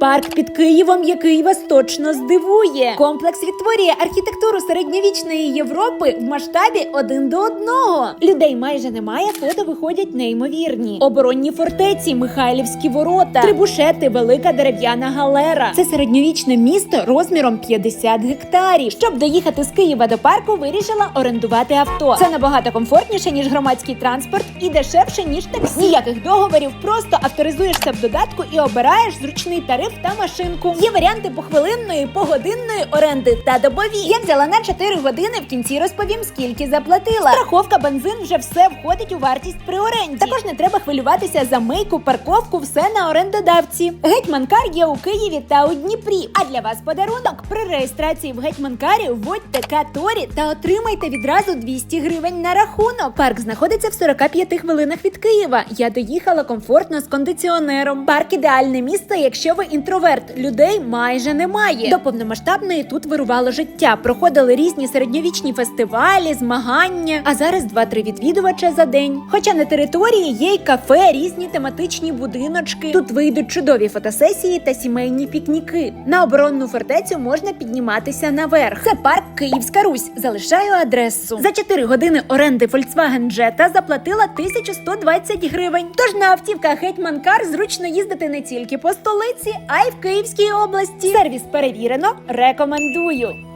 Парк під Києвом, який вас точно здивує. Комплекс відтворює архітектуру середньовічної Європи в масштабі один до одного. Людей майже немає, фото виходять неймовірні. Оборонні фортеці, Михайлівські ворота, трибушети, велика дерев'яна галера. Це середньовічне місто розміром 50 гектарів. Щоб доїхати з Києва до парку, вирішила орендувати авто. Це набагато комфортніше ніж громадський транспорт і дешевше ніж таксі. Ніяких договорів, просто авторизуєшся в додатку і обираєш зручний тариф та машинку. Є варіанти похвилинної, погодинної оренди та добові. Я взяла на 4 години. В кінці розповім, скільки заплатила. Страховка, бензин вже все входить у вартість при оренді. Також не треба хвилюватися за мийку, парковку, все на орендодавці. Гетьманкар є у Києві та у Дніпрі. А для вас подарунок при реєстрації в Гетьманкарі вводьте Каторі та отримайте відразу 200 гривень на рахунок. Парк знаходиться в 45 хвилинах від Києва. Я доїхала комфортно з кондиціонером. Парк ідеальне місце, якщо ви інтроверт. Людей майже немає. До повномасштабної тут вирувало життя. Проходили різні середньовічні фестивалі, змагання. А зараз 2-3 відвідувача за день. Хоча на території є й кафе, різні тематичні будиночки. Тут вийдуть чудові фотосесії та сімейні пікніки. На оборонну фортецю можна підніматися наверх. Це парк Київська Русь. Залишаю адресу. За 4 години оренди Volkswagen Jetta заплатила 1120 гривень. Тож на автівках Гетьман Кар зручно їздити не тільки по столиці, а й в Київській області. Сервіс перевірено. Рекомендую.